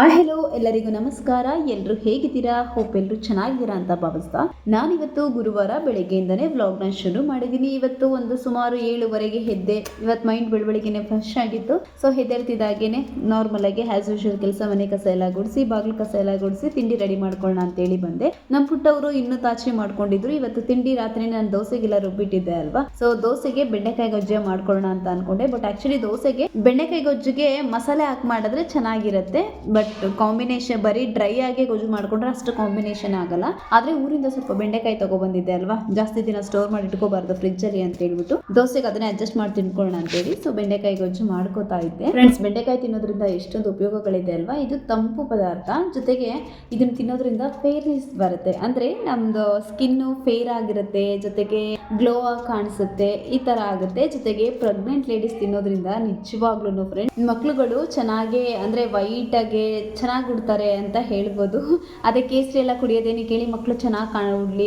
ಆ ಹೆಲೋ ಎಲ್ಲರಿಗೂ ನಮಸ್ಕಾರ. ಎಲ್ಲರೂ ಹೇಗಿದ್ದೀರಾ? ಹೋಪ್ ಎಲ್ಲರೂ ಚೆನ್ನಾಗಿದ್ದೀರಾ ಅಂತ ಭಾವಿಸ್ತಾ. ನಾನಿವತ್ತು ಗುರುವಾರ ಬೆಳಗ್ಗೆಯಿಂದನೇ ವ್ಲಾಗ್ನ ಶುರು ಮಾಡಿದ್ದೀನಿ. ಇವತ್ತು ಒಂದು ಸುಮಾರು ಏಳುವರೆಗೆ ಹೆದ್ದೆ ಇವತ್ತು ಮೈಂಡ್ ಬೆಳಬೆಳಗ್ಗೆನೆ ಫ್ರೆಶ್ ಆಗಿತ್ತು. ಸೊ ಹೆದರ್ತಿದ್ದಾಗೇನೆ ನಾರ್ಮಲ್ ಆಗಿ ಆಸ್ ಯೂಶುವಲ್ ಕೆಲಸ, ಮನೆ ಕಸ ಎಲ್ಲ ಗುಡಿಸಿ, ಬಾಗಿಲು ಕಸ ಎಲ್ಲ ಗುಡಿಸಿ, ತಿಂಡಿ ರೆಡಿ ಮಾಡ್ಕೊಳ್ಳೋಣ ಅಂತೇಳಿ ಬಂದೆ. ನಮ್ಮ ಪುಟ್ಟವರು ಇನ್ನೂ ತಾಚೆ ಮಾಡ್ಕೊಂಡಿದ್ರು. ಇವತ್ತು ತಿಂಡಿ ರಾತ್ರಿ ನಾನು ದೋಸೆಗೆಲ್ಲ ರುಬ್ಬಿಟ್ಟಿದ್ದೆ ಅಲ್ವಾ? ಸೊ ದೋಸೆಗೆ ಬೆಂಡೆಕಾಯಿ ಗೊಜ್ಜೆ ಮಾಡ್ಕೊಳ್ಳೋಣ ಅಂತ ಅನ್ಕೊಂಡೆ. ಬಟ್ ಆಕ್ಚುಲಿ ದೋಸೆಗೆ ಬೆಂಡೆಕಾಯಿ ಗೊಜ್ಜಿಗೆ ಮಸಾಲೆ ಹಾಕಿ ಮಾಡಿದ್ರೆ ಚೆನ್ನಾಗಿರುತ್ತೆ. ಬಟ್ ಕಾಂಬಿನೇಷನ್ ಬರೀ ಡ್ರೈ ಆಗಿ ಗೊಜ್ಜು ಮಾಡ್ಕೊಂಡ್ರೆ ಅಷ್ಟು ಕಾಂಬಿನೇಷನ್ ಆಗಲ್ಲ. ಆದ್ರೆ ಊರಿಂದ ಸ್ವಲ್ಪ ಬೆಂಡೆಕಾಯಿ ತಗೊಬಂದಿದ್ದೆ ಅಲ್ವಾ? ಜಾಸ್ತಿ ದಿನ ಸ್ಟೋರ್ ಮಾಡಿ ಇಟ್ಕೋಬಾರ್ದು ಫ್ರಿಜ್ ಅಲ್ಲಿ ಅಂತ ಹೇಳ್ಬಿಟ್ಟು. ದೋಸೆಗೆ ಅದನ್ನೇ ಅಡ್ಜಸ್ಟ್ ಮಾಡಿ ತಿನ್ಕೊಳ್ಳೋಣ ಅಂತೇಳಿ ಸೊ ಬೆಂಡೆಕಾಯಿ ಗೊಜ್ಜು ಮಾಡ್ಕೋತಾ ಇದ್ದೆ. ಫ್ರೆಂಡ್ಸ್ ಬೆಂಡೆಕಾಯಿ ತಿನ್ನೋದ್ರಿಂದ ಎಷ್ಟೊಂದು ಉಪಯೋಗಗಳಿದೆ ಅಲ್ವಾ? ಇದು ತಂಪು ಪದಾರ್ಥ. ಜೊತೆಗೆ ಇದನ್ನ ತಿನ್ನೋದ್ರಿಂದ ಫೇರ್ನೆಸ್ ಬರುತ್ತೆ. ಅಂದ್ರೆ ನಮ್ದು ಸ್ಕಿನ್ ಫೇರ್ ಆಗಿರುತ್ತೆ, ಜೊತೆಗೆ ಗ್ಲೋ ಆಗಿ ಕಾಣಿಸುತ್ತೆ, ಈ ತರ ಆಗುತ್ತೆ. ಜೊತೆಗೆ ಪ್ರೆಗ್ನೆಂಟ್ ಲೇಡೀಸ್ ತಿನ್ನೋದ್ರಿಂದ ನಿಜವಾಗ್ಲೂ ಫ್ರೆಂಡ್ ಮಕ್ಳುಗಳು ಚೆನ್ನಾಗಿ ಅಂದ್ರೆ ವೈಟ್ ಆಗಿ ಚೆನ್ನಾಗಿ ಉಡ್ತಾರೆ ಅಂತ ಹೇಳ್ಬೋದು. ಅದೇ ಕೇಸರಿ ಎಲ್ಲ ಕುಡಿಯೋದೇನು ಕೇಳಿ ಮಕ್ಕಳು ಚೆನ್ನಾಗಿ ಕಾಣ ಉಡ್ಲಿ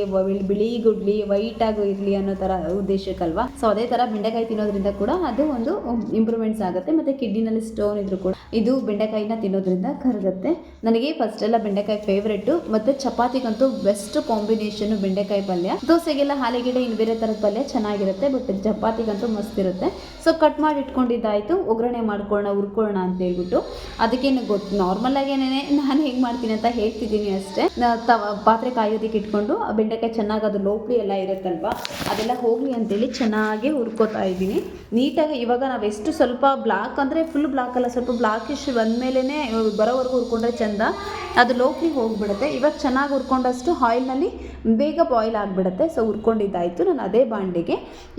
ಬಿಳಿಗುಡ್ಲಿ ಆಗಿ ಇರ್ಲಿ ಅನ್ನೋ ಥರ ಉದ್ದೇಶಕ್ಕಲ್ವಾ? ಸೊ ಅದೇ ತರ ಬೆಂಡೆಕಾಯಿ ತಿನ್ನೋದ್ರಿಂದ ಕೂಡ ಅದು ಒಂದು ಇಂಪ್ರೂವ್ಮೆಂಟ್ಸ್ ಆಗುತ್ತೆ. ಮತ್ತೆ ಕಿಡ್ನಿನಲ್ಲಿ ಸ್ಟೋನ್ ಇದ್ರು ಕೂಡ ಇದು ಬೆಂಡೆಕಾಯಿನ ತಿನ್ನೋದ್ರಿಂದ ಕರಗುತ್ತೆ. ನನಗೆ ಫಸ್ಟ್ ಎಲ್ಲ ಬೆಂಡೆಕಾಯಿ ಫೇವ್ರೇಟು ಮತ್ತೆ ಚಪಾತಿಗಂತೂ ಬೆಸ್ಟ್ ಕಾಂಬಿನೇಷನ್ ಬೆಂಡೆಕಾಯಿ ಪಲ್ಯ. ದೋಸೆಗೆಲ್ಲ ಹಾಲಿಗೆಡೆ ಇನ್ನು ಬೇರೆ ಥರದ ಪಲ್ಯ ಚೆನ್ನಾಗಿರುತ್ತೆ ಬಟ್ ಚಪಾತಿಗಂತೂ ಮಸ್ತ್ ಇರುತ್ತೆ. ಸೊ ಕಟ್ ಮಾಡಿ ಇಟ್ಕೊಂಡಿದ್ದಾಯಿತು. ಒಗ್ಗರಣೆ ಮಾಡ್ಕೊಳ್ಳೋಣ, ಹುರ್ಕೊಳ್ಳೋಣ ಅಂತ ಹೇಳ್ಬಿಟ್ಟು. ಅದಕ್ಕೇನು ಗೊತ್ತು ನಾರ್ಮಲ್ ಏನೇ ನಾನು ಹೇಗೆ ಮಾಡ್ತೀನಿ ಅಂತ ಹೇಳ್ತಿದ್ದೀನಿ ಅಷ್ಟೇ. ತವ, ಪಾತ್ರೆ ಕಾಯೋದಕ್ಕೆ ಇಟ್ಕೊಂಡು ಬೆಂಡೆಕಾಯಿ ಚೆನ್ನಾಗಿ ಅದು ಲೋಪ್ಲಿ ಎಲ್ಲ ಇರುತ್ತಲ್ವಾ, ಅದೆಲ್ಲ ಹೋಗಲಿ ಅಂತೇಳಿ ಚೆನ್ನಾಗಿ ಹುರ್ಕೋತಾ ಇದ್ದೀನಿ. ನೀಟಾಗಿ ಇವಾಗ ನಾವು ಎಷ್ಟು ಸ್ವಲ್ಪ ಬ್ಲಾಕ್ ಅಂದರೆ ಫುಲ್ ಬ್ಲಾಕ್ ಅಲ್ಲ, ಸ್ವಲ್ಪ ಬ್ಲಾಕಿಶ್ ಬಂದಮೇಲೆ ಬರೋವರೆಗೂ ಹುರ್ಕೊಂಡ್ರೆ ಚಂದ. ಅದು ಲೋಪ್ಲಿ ಹೋಗ್ಬಿಡುತ್ತೆ. ಇವಾಗ ಚೆನ್ನಾಗಿ ಹುರ್ಕೊಂಡಷ್ಟು ಆಯಿಲ್ನಲ್ಲಿ ಬೇಗ ಬಾಯ್ಲ್ ಆಗಿಬಿಡುತ್ತೆ. ಸೊ ಹುರ್ಕೊಂಡಿದ್ದಾಯಿತು ನಾನು ಅದೇ ಬಾಂಡೆಗೆ.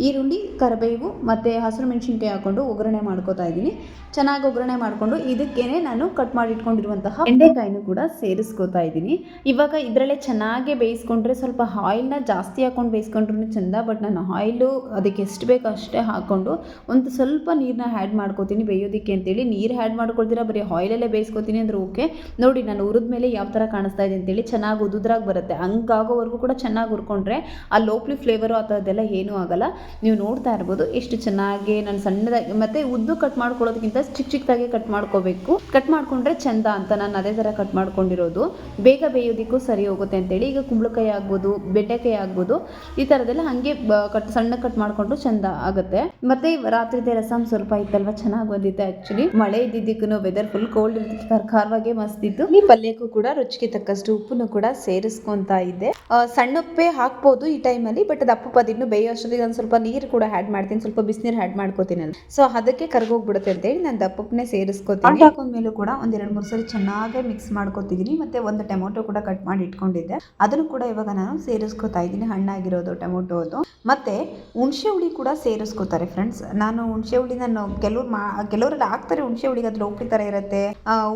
ಈರುಳ್ಳಿ, ಕರಿಬೇವು ಮತ್ತು ಹಸಿರು ಮೆಣಸಿನ್ಕಾಯಿ ಹಾಕ್ಕೊಂಡು ಒಗ್ಗರಣೆ ಮಾಡ್ಕೋತಾ ಇದ್ದೀನಿ. ಚೆನ್ನಾಗಿ ಒಗ್ಗರಣೆ ಮಾಡಿಕೊಂಡು ಇದಕ್ಕೇನೆ ನಾನು ಕಟ್ ಮಾಡಿ ಇಟ್ಕೊಂಡಿರುವಂತಹ ಬೆಂಡೆಕಾಯಿನೂ ಕೂಡ ಸೇರಿಸ್ಕೋತಾ ಇದ್ದೀನಿ. ಇವಾಗ ಇದರಲ್ಲೇ ಚೆನ್ನಾಗಿ ಬೇಯಿಸ್ಕೊಂಡ್ರೆ ಸ್ವಲ್ಪ ಆಯಿಲ್ನ ಜಾಸ್ತಿ ಹಾಕೊಂಡು ಬೇಯಿಸ್ಕೊಂಡ್ರೂ ಚಂದ ಬಟ್ ನಾನು ಆಯಿಲು ಅದಕ್ಕೆ ಎಷ್ಟು ಬೇಕೋ ಅಷ್ಟೇ ಹಾಕ್ಕೊಂಡು ಒಂದು ಸ್ವಲ್ಪ ನೀರನ್ನ ಆ್ಯಡ್ ಮಾಡ್ಕೋತೀನಿ ಬೇಯೋದಕ್ಕೆ ಅಂತೇಳಿ. ನೀರು ಆ್ಯಡ್ ಮಾಡ್ಕೊಳ್ತೀರಾ? ಬರೀ ಆಯಿಲಲ್ಲೇ ಬೇಯಿಸ್ಕೊತೀನಿ ಅಂದ್ರೆ ಓಕೆ ನೋಡಿ ನಾನು ಹುರಿದ ಮೇಲೆ ಯಾವ ಥರ ಕಾಣಿಸ್ತಾ ಇದೆ ಅಂತೇಳಿ ಚೆನ್ನಾಗಿ ಉದುದ್ರಾಗಿ ಬರುತ್ತೆ. ಹಂಗಾಗೋವರೆಗೂ ಕೂಡ ಚೆನ್ನಾಗಿ ಹುರ್ಕೊಂಡ್ರೆ ಆ ಲೋಪ್ಲಿ ಫ್ಲೇವರು ಆ ಥರದ್ದೆಲ್ಲ ಏನೂ ಆಗಲ್ಲ. ನೀವು ನೋಡ್ತಾ ಇರ್ಬೋದು ಎಷ್ಟು ಚೆನ್ನಾಗಿ ನಾನು ಸಣ್ಣದಾಗಿ ಮತ್ತು ಉದ್ದು ಕಟ್ ಮಾಡ್ಕೊಳ್ಳೋದಕ್ಕಿಂತ ಚಿಕ್ಕ ಚಿಕ್ಕದಾಗಿ ಕಟ್ ಮಾಡ್ಕೋಬೇಕು. ಕಟ್ ಮಾಡ್ಕೊಂಡ್ರೆ ಚಂದ ಅಂತ ನಾನು ಅದೇ ಥರ ಕಟ್ ಮಾಡ್ಕೊಂಡಿರೋದು. ಬೇಗ ಬೇಯೋದಿಕ್ಕೂ ಸರಿ ಹೋಗುತ್ತೆ ಅಂತೇಳಿ ಈಗ ಕುಂಬಳಕಾಯಿ ಆಗ್ಬೋದು, ಬೆಂಡೆಕಾಯಿ ಆಗ್ಬೋದು, ಈ ಥರದೆಲ್ಲ ಹಾಗೆ ಕಟ್ ಸಣ್ಣ ಕಟ್ ಮಾಡಿಕೊಂಡು ಚಂದ ಆಗುತ್ತೆ. ಮತ್ತೆ ರಾತ್ರಿದೆ ರಸಮ್ ಸ್ವಲ್ಪ ಇತ್ತಲ್ವ, ಚೆನ್ನಾಗಿ ಬಂದಿತ್ತು ಆ್ಯಕ್ಚುಲಿ ಮಳೆ ಇದ್ದಿದ್ದಕ್ಕೂ ವೆದರ್ ಫುಲ್ ಕೋಲ್ಡ್ ಇರ್ತಿತ್ತು ಖಾರವಾಗೆ ಮಸ್ತ್ ಇತ್ತು. ಈ ಪಲ್ಯಕ್ಕೂ ಕೂಡ ರುಚಿಗೆ ತಕ್ಕಷ್ಟು ಉಪ್ಪನ್ನು ಕೂಡ ಸೇರಿಸ್ಕೊಂತಾ ಇದ್ದೆ. ಸಣ್ಣಪ್ಪೆ ಹಾಕ್ಬೋದು ಈ ಟೈಮಲ್ಲಿ ಬಟ್ ಅದು ಅಪ್ಪ ಅದಿನ್ನು ಬೇಯೋ ಅಷ್ಟೊತ್ತಿಗೆ ಒಂದು ಸ್ವಲ್ಪ ನೀರು ಕೂಡ ಆ್ಯಡ್ ಮಾಡ್ತೀನಿ, ಸ್ವಲ್ಪ ಬಿಸಿನೀರು ಆ್ಯಡ್ ಮಾಡ್ಕೋತೀನಲ್ಲ ಸೊ ಅದಕ್ಕೆ ಕರ್ಗೋಗ್ಬಿಡುತ್ತೆ ಅಂತೇಳಿ ನಾನು ದಪ್ಪಪ್ಪನೇ ಸೇರಿಸ್ಕೋತೀನಿ. ಹಾಕೊಂಡ್ಮೇಲೂ ಕೂಡ ಒಂದ್ ಎರಡು ಮೂರು ಸರಿ ಚೆನ್ನಾಗಿ ಮಿಕ್ಸ್ ಮಾಡ್ಕೋತಿದ್ದೀನಿ ಮತ್ತೆ ಒಂದು ಟೊಮೊಟೊ ಕೂಡ ಕಟ್ ಮಾಡಿ ಇಟ್ಕೊಂಡಿದ್ದೆ. ಅದನ್ನು ಕೂಡ ಇವಾಗ ನಾನು ಸೇರಿಸ್ಕೋತಾ ಇದ್ದೀನಿ. ಹಣ್ಣಾಗಿರೋದು ಟೊಮೊಟೊ ಅದು ಮತ್ತೆ ಹುಣಸೆ ಹುಳಿ ಕೂಡ ಸೇರಿಸ್ಕೋತಾರೆ ಫ್ರೆಂಡ್ಸ್ ನಾನು ಹುಣಸೆ ಹುಳಿ ನಾನು ಕೆಲವ್ರು ಮಾ, ಕೆಲವರೆಲ್ಲ ಹಾಕ್ತಾರೆ ಹುಣಸೆ ಹುಳಿಗೆ. ಅದು ಲೋಪಿ ಥರ ಇರುತ್ತೆ.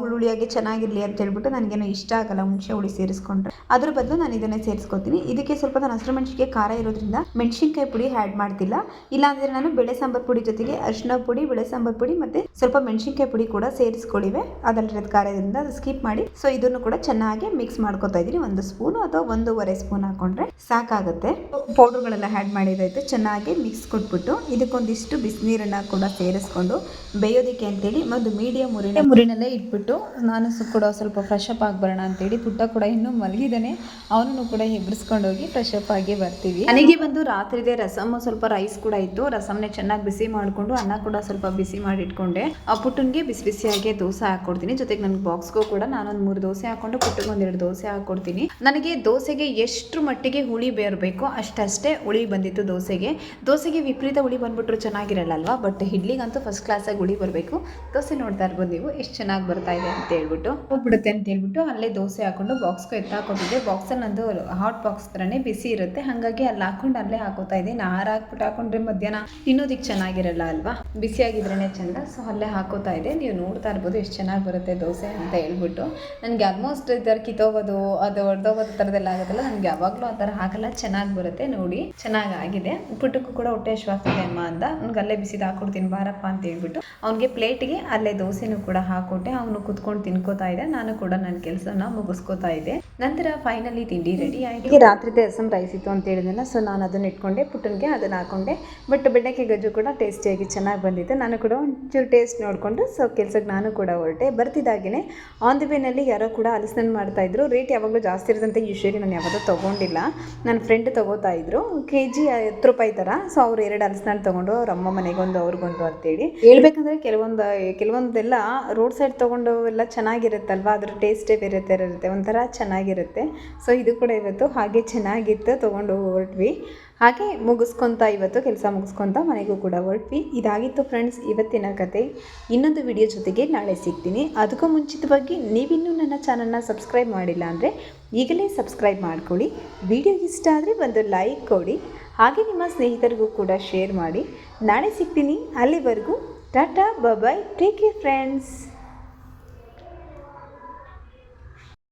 ಹುಳುಳಿಯಾಗಿ ಚೆನ್ನಾಗಿರ್ಲಿ ಅಂತ ಹೇಳ್ಬಿಟ್ಟು ನನಗೇನು ಇಷ್ಟ ಆಗಲ್ಲ ಹುಣಸೆ ಹುಳಿ ಸೇರಿಸ್ಕೊಂಡ್ರೆ. ಅದ್ರ ಬದಲು ನಾನು ಇದನ್ನೇ ಸೇರಿಸ್ಕೊತೀನಿ. ಇದಕ್ಕೆ ಸ್ವಲ್ಪ ನಾನು ಹಸಿರು ಮೆಣಸಿಗೆ ಖಾರ ಇರೋದ್ರಿಂದ ಮೆಣಸಿನ್ಕಾಯಿ ಪುಡಿ ಆ್ಯಡ್ ಮಾಡ್ತಿಲ್ಲ. ಇಲ್ಲಾಂದ್ರೆ ನಾನು ಬೆಳೆ ಸಾಂಬಾರ್ ಪುಡಿ ಜೊತೆಗೆ ಅರಿಶಿನ ಪುಡಿ, ಬೆಳೆ ಸಾಂಬಾರ್ ಪುಡಿ ಮತ್ತೆ ಸ್ವಲ್ಪ ಮೆಣಸಿನ್ಕಾಯಿ ಪುಡಿ ಕೂಡ ಸೇರಿಸ್ಕೊಳ್ಳಿವೆ ಅದಲ್ಲದ ಖಾರದಿಂದ ಅದು ಸ್ಕಿಪ್ ಮಾಡಿ. ಸೊ ಇದನ್ನು ಕೂಡ ಚೆನ್ನಾಗಿ ಮಿಕ್ಸ್ ಮಾಡ್ಕೊತಾ ಇದ್ದೀನಿ. ಒಂದು ಸ್ಪೂನು ಅಥವಾ ಒಂದೂವರೆ ಸ್ಪೂನ್ ಹಾಕೊಂಡ್ರೆ ಸಾಕಾಗುತ್ತೆ. ಪೌಡರ್ಗಳೆಲ್ಲ ಆ್ಯಡ್ ಮಾಡಿದಾಯ್ತು. ಚೆನ್ನಾಗಿ ಮಿಕ್ಸ್ ಕೊಟ್ಬಿಟ್ಟು ಇದಕ್ಕೊಂದಿಷ್ಟು ಬಿಸಿನೀರನ್ನು ಕೂಡ ಸೇರಿಸ್ಕೊಂಡು ಬೇಯೋದಕ್ಕೆ ಅಂತೇಳಿ ಒಂದು ಮೀಡಿಯಂ ಮುರಿನ ಮುರಿನಲ್ಲೇ ಇಟ್ಬಿಟ್ಟು ನಾನು ಕೂಡ ಸ್ವಲ್ಪ ಫ್ರೆಶ್ ಅಪ್ ಆಗಿ ಬರೋಣ ಅಂತೇಳಿ ಪುಟ್ಟ ಕೂಡ ಇನ್ನೂ ಮಲಗಿದ್ದಾನೆ ಅವನನ್ನು ಕೂಡ ಹೆಬ್ರಿಸ್ಕೊಂಡು ಹೋಗಿ ಫ್ರೆಶ್ ಅಪ್ ಆಗಿ ಬರ್ತೀವಿ. ನನಗೆ ಬಂದು ರಾತ್ರಿದೆ ರಸಮ್ ಸ್ವಲ್ಪ ರೈಸ್ ಕೂಡ ಇತ್ತು. ರಸಮ್ನೆ ಚೆನ್ನಾಗಿ ಬಿಸಿ ಮಾಡಿಕೊಂಡು ಅನ್ನ ಕೂಡ ಸ್ವಲ್ಪ ಬಿಸಿ ಮಾಡಿ ಇಟ್ಕೊಂಡೆ ಆ ಪುಟ್ಟನ್ಗೆ ಬಿಸಿ ಬಿಸಿಯಾಗಿ ದೋಸೆ ಹಾಕೊಡ್ತೀನಿ. ಜೊತೆಗೆ ನನ್ನ ಬಾಕ್ಸ್ಗೂ ಕೂಡ ನಾನೊಂದು ಮೂರು ದೋಸೆ ಹಾಕೊಂಡು ಪುಟ್ಟಗೆ ಒಂದೆರಡು ದೋಸೆ ಹಾಕೊಡ್ತೀನಿ. ನನಗೆ ದೋಸೆಗೆ ಎಷ್ಟು ಮಟ್ಟಿಗೆ ಹುಳಿ ಬೇರಬೇಕು ಅಷ್ಟಷ್ಟೇ ಹುಳಿ ಬಂದಿತ್ತು ದೋಸೆಗೆ. ದೋಸೆಗೆ ವಿಪರೀತ ಹುಳಿ ಬಂದ್ಬಿಟ್ರು ಚೆನ್ನಾಗಿರಲ್ಲ ಅಲ್ವಾ ಬಟ್ ಇಡ್ಲಿಗಂತೂ ಫಸ್ಟ್ ಕ್ಲಾಸಾಗಿ ಹುಳಿ ಬರಬೇಕು. ದೋಸೆ ನೋಡ್ತಾ ಇರ್ಬೋದು ನೀವು, ಎಷ್ಟು ಚೆನ್ನಾಗಿ ಬರ್ತಾ ಇದೆ ಅಂತ ಹೇಳ್ಬಿಟ್ಟು. ಹೋಗ್ಬಿಡುತ್ತೆ ಅಂತ ಹೇಳ್ಬಿಟ್ಟು ಅಲ್ಲೇ ದೋಸೆ ಹಾಕೊಂಡು ಬಾಕ್ಸ್ಗೂ ಎತ್ತಾಕೋತಿದ್ದೆ ಬಾಕ್ಸಲ್ಲಿ ನಂದು ಹಾಟ್ ಬಾಕ್ಸ್ ಥರನೇ ಬಿಸಿ ಇರುತ್ತೆ. ಹಾಗಾಗಿ ಅಲ್ಲಿ ಹಾಕೊಂಡು ಅಲ್ಲೇ ಹಾಕೋತಾ ಇದ್ದೀನಿ. ನಾರು ಹಾಕ್ಬಿಟ್ಟು ಹಾಕೊಂಡ್ರೆ ಮಧ್ಯಾಹ್ನ ತಿನ್ನೋದಿಕ್ಕೆ ಚೆನ್ನಾಗಿರಲ್ಲ ಅಲ್ವಾ? ಬಿಸಿಯಾಗಿದ್ರೇ ಚಂದ. ಸೊ ಅಲ್ಲೇ ಹಾಕೋತಾ ಇದೆ. ನೀವು ನೋಡ್ತಾ ಇರ್ಬೋದು ಎಷ್ಟು ಚೆನ್ನಾಗಿ ಬರುತ್ತೆ ದೋಸೆ ಅಂತ ಹೇಳ್ಬಿಟ್ಟು. ನನಗೆ ಆಲ್ಮೋಸ್ಟ್ ಥರ ಕಿತ್ತೋಗೋದು, ಅದು ಹೊಡೆದೋಗೋದು ಥರದ್ದೆಲ್ಲ ಆಗುತ್ತಲ್ಲ, ನನಗೆ ಯಾವಾಗಲೂ ಆ ಥರ ಹಾಕಲ್ಲ. ಚೆನ್ನಾಗಿ ಬರುತ್ತೆ ನೋಡಿ. ಚೆನ್ನಾಗಿ ಆಗಿದೆ. ಪುಟ್ಟಕ್ಕೂ ಕೂಡ ಹೊಟ್ಟೆ ಹಶ್ವಾಗ್ತದೆ ಅಮ್ಮ ಅಂತ. ಅವ್ನಿಗೆ ಅಲ್ಲೇ ಬಿಸಿದು ಹಾಕೊಡ್ತೀನಿ, ಬಾರಪ್ಪ ಅಂತ ಹೇಳ್ಬಿಟ್ಟು. ಅವ್ನಿಗೆ ಪ್ಲೇಟ್ಗೆ ಅಲ್ಲೇ ದೋಸೆನೂ ಕೂಡ ಹಾಕೊಟ್ಟೆ. ಅವನು ಕುತ್ಕೊಂಡು ತಿನ್ಕೋತಾ ಇದೆ. ನಾನು ಕೂಡ ನನ್ನ ಕೆಲಸನ ಮುಗಿಸ್ಕೋತಾ ಇದ್ದೆ. ನಂತರ ಫೈನಲಿ ತಿಂಡಿ ರೆಡಿ ಆಯಿತು. ಹೀಗೆ ರಾತ್ರಿ ರಸಮ್ ರೈಸ್ ಇತ್ತು ಅಂತ ಹೇಳಿದ್ನಲ್ಲ ಸೊ ನಾನು ಅದನ್ನ ಇಟ್ಕೊಂಡೆ ಪುಟ್ಟನಿಗೆ ಅದನ್ನು ಹಾಕೊಂಡೆ. ಬಟ್ ಬೆಂಡೆಕಾಯಿ ಗಜ್ಜು ಕೂಡ ಟೇಸ್ಟಿಯಾಗಿ ಚೆನ್ನಾಗಿ ಬಂದಿತ್ತು. ನಾನು ಕೂಡ ಒಂಚೂರು ಟೇಸ್ಟ್ ನೋಡಿಕೊಂಡು ಸೊ ಕೆಲ್ಸಕ್ಕೆ ನಾನು ಕೂಡ ಹೊರಟೆ. ಬರ್ತಿದ್ದಾಗೇ ಆನ್ ದಿ ವೇನಲ್ಲಿ ಯಾರೋ ಕೂಡ ಹಲಸಿನ ಮಾಡ್ತಾಯಿದ್ರು ರೇಟ್ ಯಾವಾಗಲೂ ಜಾಸ್ತಿ ಇರೋದಂತೆ ಯೂಶ್ವಲಿ ನಾನು ಯಾವಾಗಲೂ ತೊಗೊಂಡಿಲ್ಲ. ನನ್ನ ಫ್ರೆಂಡ್ ತೊಗೋತಾ ಇದ್ರು. ಕೆ ಜಿ ಹತ್ತು ರೂಪಾಯಿ ಥರ ಸೊ ಅವ್ರು ಎರಡು ಹಲಸಿನ ತೊಗೊಂಡು ಅವ್ರ ಅಮ್ಮ ಮನೆಗೊಂದು ಅವ್ರಿಗೊಂದು ಅಂತೇಳಿ. ಹೇಳ್ಬೇಕಂದ್ರೆ ಕೆಲವೊಂದು ಕೆಲವೊಂದೆಲ್ಲ ರೋಡ್ ಸೈಡ್ ತೊಗೊಂಡು ಎಲ್ಲ ಚೆನ್ನಾಗಿರುತ್ತಲ್ವ? ಅದ್ರ ಟೇಸ್ಟೇ ಬೇರೆ ಥರ ಇರುತ್ತೆ. ಒಂಥರ ಚೆನ್ನಾಗಿರುತ್ತೆ. ಸೊ ಇದು ಕೂಡ ಇವತ್ತು ಹಾಗೆ ಚೆನ್ನಾಗಿತ್ತು ತೊಗೊಂಡು ಹೊರಟ್ವಿ. ಹಾಗೆ ಮುಗಿಸ್ಕೊತ ಇವತ್ತು ಕೆಲಸ ಮುಗಿಸ್ಕೊತ ಮನೆಗೂ ಕೂಡ ಹೊರಟ್ವಿ. ಇದಾಗಿತ್ತು ಫ್ರೆಂಡ್ಸ್ ಇವತ್ತಿನ ಕತೆ. ಇನ್ನೊಂದು ವಿಡಿಯೋ ಜೊತೆಗೆ ನಾಳೆ ಸಿಗ್ತೀನಿ. ಅದಕ್ಕೂ ಮುಂಚಿತವಾಗಿ ನೀವಿನ್ನೂ ನನ್ನ ಚಾನಲ್ನ ಸಬ್ಸ್ಕ್ರೈಬ್ ಮಾಡಿಲ್ಲ ಅಂದರೆ ಈಗಲೇ ಸಬ್ಸ್ಕ್ರೈಬ್ ಮಾಡ್ಕೊಳ್ಳಿ. ವಿಡಿಯೋ ಇಷ್ಟ ಆದರೆ ಒಂದು ಲೈಕ್ ಕೊಡಿ. ಹಾಗೆ ನಿಮ್ಮ ಸ್ನೇಹಿತರಿಗೂ ಕೂಡ ಶೇರ್ ಮಾಡಿ. ನಾಳೆ ಸಿಗ್ತೀನಿ. ಅಲ್ಲಿವರೆಗೂ, tata bye take care friends